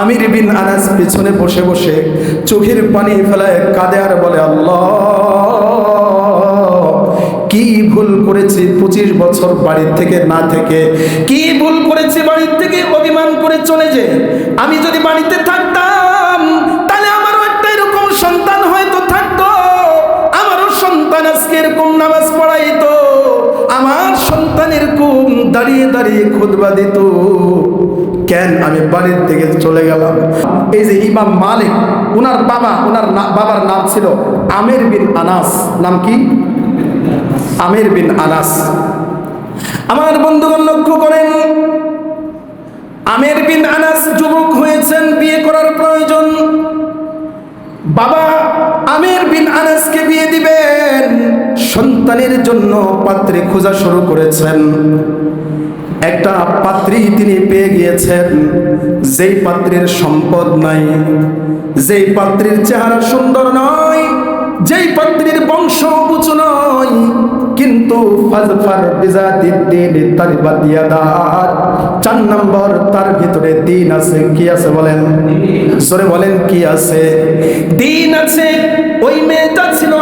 আমির বিন আনাস পিছনে বসে বসে চোখের পানি ফেলায় কাঁদে আর বলে, আল্লাহ, কি ভুল করেছি পঁচিশ বছর বাড়ির থেকে না থেকে? কি ভুল করেছি বাড়ির থেকে অভিমান করে চলে যে? আমি যদি বাড়িতে থাকতাম দাঁড়িয়ে দাঁড়িয়ে খুদবা দিত। কেন আমি বাড়ির থেকে চলে গেলাম? এই যে ইমাম মালিক ওনার বাবা ওনার বাবার নাম ছিল আমের বিন আনাস। নাম কি? আমির বিন আনাস। আমার বন্ধুগণ লক্ষ্য করেন, আমির বিন আনাস যুবক হয়েছেন, বিয়ে করার প্রয়োজন। বাবা আমির বিন আনাসকে বিয়ে দিবেন, সন্তানের জন্য পাত্রে খোঁজা শুরু করেছেন। একটা পাত্রী তিনি পেয়ে গিয়েছেন। যেই পাত্রের সম্পদ নাই, যেই পাত্রীর চেহারা সুন্দর নয় যেই পাত্রীর বংশ উঁচু নয় কিন্তু ফাজফার বিজাতিদ্দিন তার বাদিয়াদার চার নম্বর, তার ভিতরে দিন আছে, কি আছে বলেন? জোরে বলেন, কি আছে? দিন আছে, ওই মেয়েটা ছিল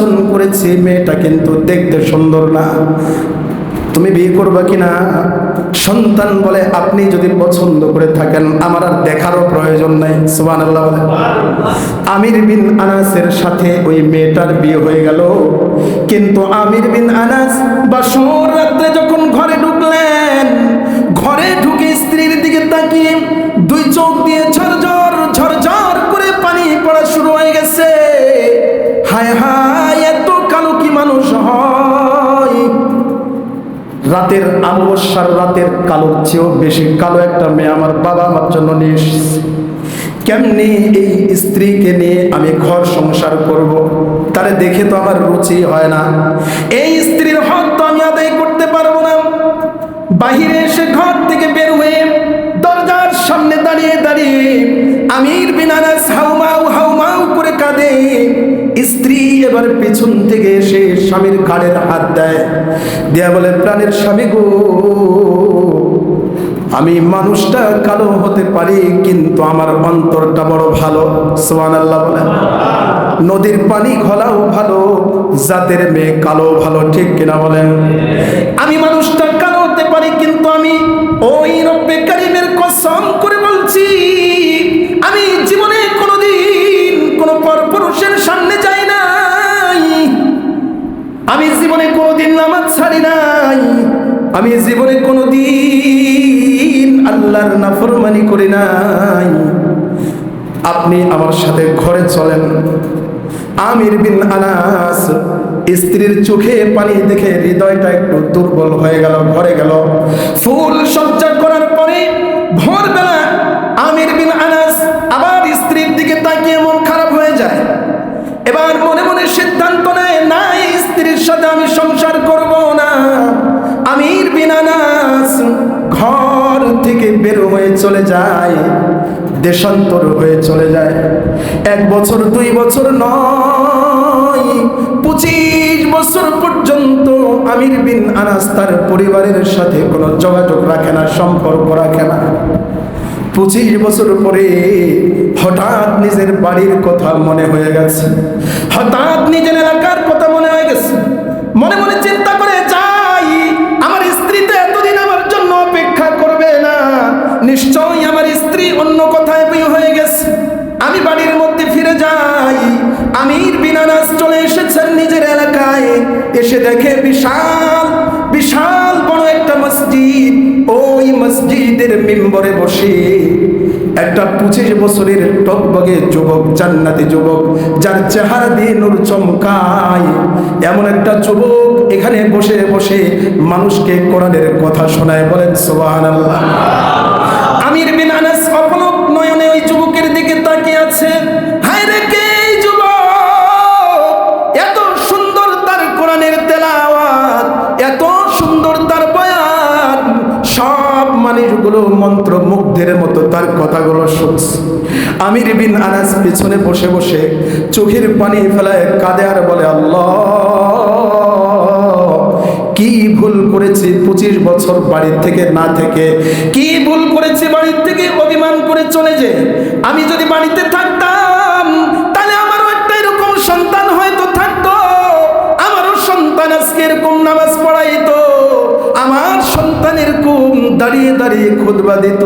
নির্বাচন করেছি, মেয়েটা কিন্তু দেখতে সুন্দর না। তুমি বিয়ে করবা কিনা? সন্তান বলে আপনি যদি পছন্দ করে থাকেন, আমার আর দেখারও প্রয়োজন নাই। সুবান আল্লাহ বলে। আমির বিন আনাসের সাথে ওই মেয়েটার বিয়ে হয়ে গেল। কিন্তু আমির বিন আনাস বাসর রাত্রে যখন ঘরে ঢুকলেন, ঘরে ঢুকে স্ত্রীর দিকে তাকিয়ে দুই চোখ দিয়ে ঝরঝর ঝরঝর করে পানি পড়া শুরু হয়ে গেছে। হায় হায় কি মানুষ হয় রাতের আমবস্যার রাতের কালোর চেয়েও বেশি কালো একটা মেয়ে আমার বাবা আমার জন্য নিয়ে এসেছে। কেমনি এই স্ত্রীকে নিয়ে আমি ঘর সংসার করব। তারে দেখে তো আমার রুচি হয় না এই স্ত্রীর হক তো আমি আদায় করতে পারব না বাহিরে এসে ঘর থেকে বের হয়ে দরজার সামনে দাঁড়িয়ে দাঁড়িয়ে আমির বিনারাস কাঁদে স্ত্রী এবার পেছন থেকে এসে স্বামীর ঘাড়ের হাত দেয়। দেয়া বলে, প্রাণের স্বামী গো, আমি মানুষটা কালো হতে পারি, কিন্তু আমার অন্তরটা বড় ভালো। সোহান আল্লাহ বলেন নদীর পানি ঘোলাও ভালো, জাতের মেয়ে কালো ভালো, ঠিক কিনা বলেন? আমি মানুষটা কালো হতে পারি, কিন্তু আমি ওই রব্বে কারিমের কসম আমি জীবনে কোনোদিন নামাজ ছাড়ি নাই। আমি জীবনে কোনোদিন আল্লাহর নাফরমানি করি নাই। আপনি আমার সাথে ঘরে চলেন। আমির বিন আনাস স্ত্রীর চোখে পানি দেখে হৃদয়টা একটু দুর্বল হয়ে গেল ঘরে গেল। ফুল সজ্জা যায়, দেশান্তর হয়ে চলে যায়। এক বছর, দুই বছর নয়, পঁচিশ বছর পর্যন্ত আমির বিন আনাস তার পরিবারের সাথে কোনো যোগাযোগ রাখে না, সম্পর্ক রাখে না। পঁচিশ বছর পরে হঠাৎ নিজের বাড়ির কথা মনে হয়ে গেছে। হঠাৎ নিজের এলাকার কথা মনে হয়ে গেছে। মনে মনে এসে দেখে বিশাল বিশাল বড় একটা মসজিদ। ওই মসজিদের মেম্বরে বসে একটা পঁচিশ বছরের টকবগে যুবক, জান্নাতি যুবক, যার চেহারা দিয়ে নূর চমকায়। এমন একটা যুবক এখানে বসে বসে মানুষকে কোরআনের কথা শোনায় বলেন সোহান আমির আমির বিন আনাস পিছনে বসে বসে চোখের পানি ফেলায় কাঁদে আর বলে, আল্লাহ, কি ভুল করেছি পঁচিশ বছর বাড়ির থেকে না থেকে? কি ভুল করেছি বাড়ির থেকে অভিমান করে চলে যে? আমি যদি বাড়িতে থাকতাম এরকম দাঁড়িয়ে দাঁড়িয়ে খুদবা দিত।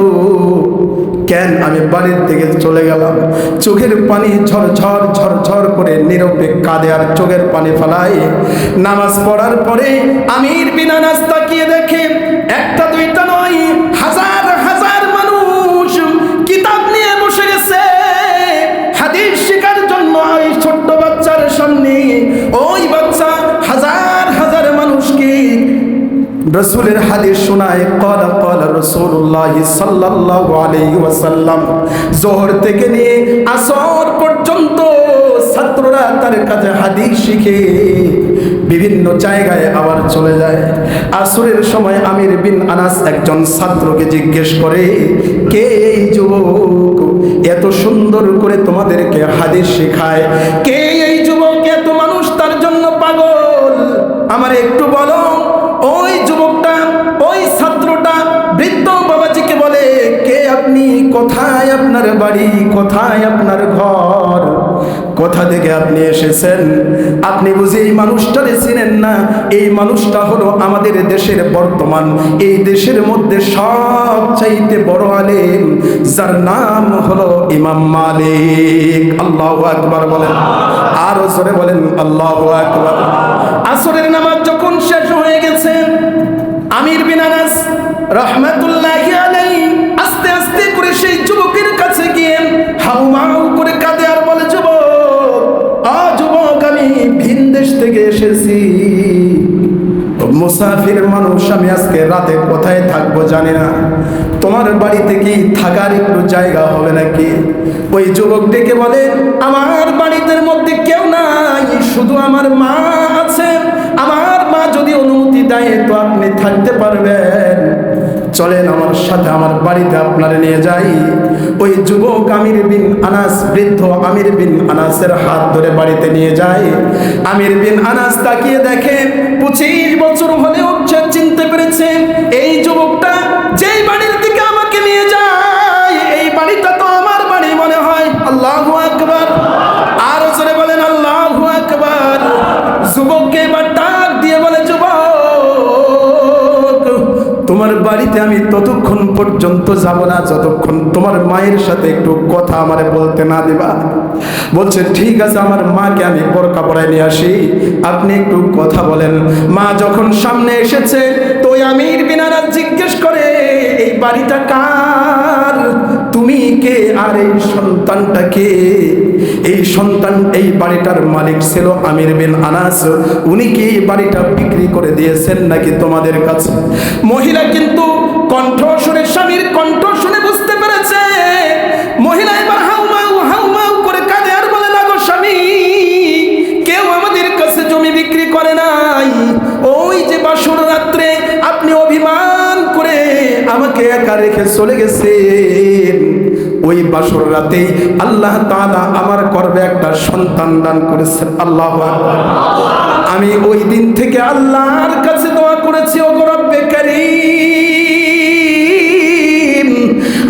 কেন আমি বাড়ির থেকে চলে গেলাম? চোখের পানি ঝরঝর ঝর ঝর ঝর করে নীরবে কাঁদে আর চোখের পানি ফেলায়। নামাজ পড়ার পরে আমির বিনা নাচ তাকিয়ে দেখে? একটা দুইটা রসুলের হাদিস শোনায়, কলা কলা রসুল্লাহ ওয়াসাল্লাম, জোহর থেকে নিয়ে আসর পর্যন্ত ছাত্ররা তার কাছে হাদিস শিখে বিভিন্ন জায়গায় আবার চলে যায়। আসরের সময় আমির বিন আনাস একজন ছাত্রকে জিজ্ঞেস করে, কে এই যুবক? এত সুন্দর করে তোমাদেরকে হাদিস শেখায়। কে এই যুবক? এত মানুষ তার জন্য পাগল। আমার আপনি কোথায় আপনার বাড়ি, কোথায় আপনার ঘর? কোথা থেকে আপনি এসেছেন। আপনি বুঝি এই মানুষটারে চিনেন না? এই মানুষটা হলো আমাদের দেশের বর্তমান। এই দেশের মধ্যে সবচাইতে বড় আলেম, যার নাম হলো ইমাম মালিক। আল্লাহ আকবার বলেন। আর জোরে বলেন, আল্লাহ আকবার। আসরের নামাজ যখন শেষ হয়ে গেছে, আমির বিন আনাস রহমাতুল্লাহি সেই যুবকের কাছে গিয়ে হাউমাউ করে কাঁদে আর বলে, যুবক আ যুবক আমি ভিন দেশ থেকে এসেছি। মুসাফির মানুষ, আমি আজকে রাতে কোথায় থাকব জানি না। তোমার বাড়িতে কি থাকার একটু জায়গা হবে নাকি? ওই যুবক ডেকে বলে, আমার বাড়িতে মধ্যে কেউ নাই, শুধু আমার মা আছে। আমার মা যদি অনুমতি দেয় তো আপনি থাকতে পারবেন। চলেন আমার সাথে, আমার বাড়িতে আপনারা নিয়ে যাই। ওই যুবক আমির বিন আনাস, বৃদ্ধ আমির বিন আনাসের হাত ধরে বাড়িতে নিয়ে যায়। আমির বিন আনাস তাকিয়ে দেখে পঁচিশ বছর হলেও চিনতে পেরেছেন এই যুবকটা বাড়িতে আমি ততক্ষণ পর্যন্ত যাব না, যতক্ষণ তোমার মায়ের সাথে একটু কথা আমার বলতে না দিবা। বলছে, ঠিক আছে, আমার মাকে আমি বোরকা পরায় নিয়ে আসি। আপনি একটু কথা বলেন। মা যখন সামনে এসেছে তো আমির বিনারা জিজ্ঞেস করে, এই বাড়িটা কার? কে আর এই সন্তানটাকে, এই সন্তান এই বাড়িটার মালিক ছিল আমির বিন আনাস। উনি কি এই বাড়িটা বিক্রি করে দিয়েছেন নাকি তোমাদের কাছে? মহিলা কিন্তু কণ্ঠ স্বামীর কণ্ঠ শুনে বুঝতে পেরেছে। মহিলা এবার আমাকে একা রেখে চলে গেছেন। ওই বাসর রাতে আল্লাহ তাআলা আমার গর্বে একটা সন্তান দান করেছেন। আল্লাহ আমি ওই দিন থেকে আল্লাহর কাছে দোয়া করেছি ও রব্বে কারীম,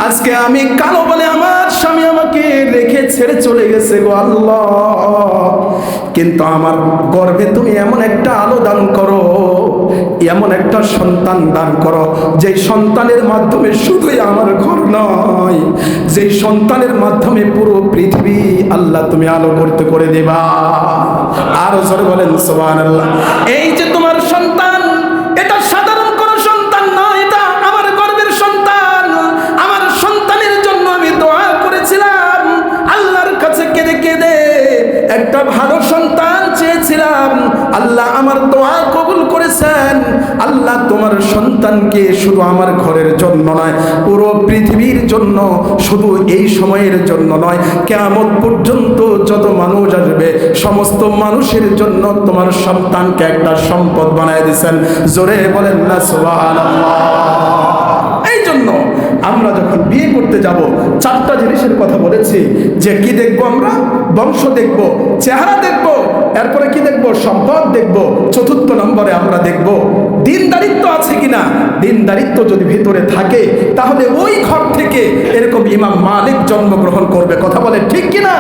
আজকে আমি কালো বলে আমার স্বামী আমাকে রেখে ছেড়ে চলে গেছে গো আল্লাহ। কিন্তু আমার গর্ভে তুমি এমন একটা আলো দান করো, এমন একটা সন্তান দান করো যে সন্তানের মাধ্যমে শুধুই আমার ঘর নয় যে সন্তানের মাধ্যমে পুরো পৃথিবী আল্লাহ তুমি আলো করতে করে দেবা। আরও জোরে বলেন, সুবহানাল্লাহ। এই যে তোমার সন্তান, এটা সাধারণ কোনো সন্তান নয়, এটা আমার গর্বের সন্তান। আমার সন্তানের জন্য আমি দোয়া করেছিলাম, আল্লাহর কাছে কেঁদে কেঁদে একটা ভালো চেয়েছিলাম আল্লাহ আমার দোয়া কবুল করেছেন। আল্লাহ তোমার সন্তানকে শুধু আমার ঘরের জন্য নয়, পুরো পৃথিবীর জন্য শুধু এই সময়ের জন্য নয় কেমন পর্যন্ত যত মানুষ আসবে, সমস্ত মানুষের জন্য তোমার সন্তানকে একটা সম্পদ বানায় দিয়েছেন। জোরে বলেন না এই জন্য আমরা যখন বিয়ে করতে যাব, চারটা জিনিসের কথা বলেছি, যে কি দেখব আমরা? বংশ দেখব, চেহারা দেখব এরপরে কি দেখব? সম্পদ দেখব। চতুর্থ নম্বরে আমরা দেখব দিনদারিত্ব আছে কিনা? দিনদারিত্ব যদি ভিতরে থাকে, তাহলে ওই ঘর থেকে এরকম ইমাম মালিক জন্মগ্রহণ করবে। কথা বলে ঠিক কিনা?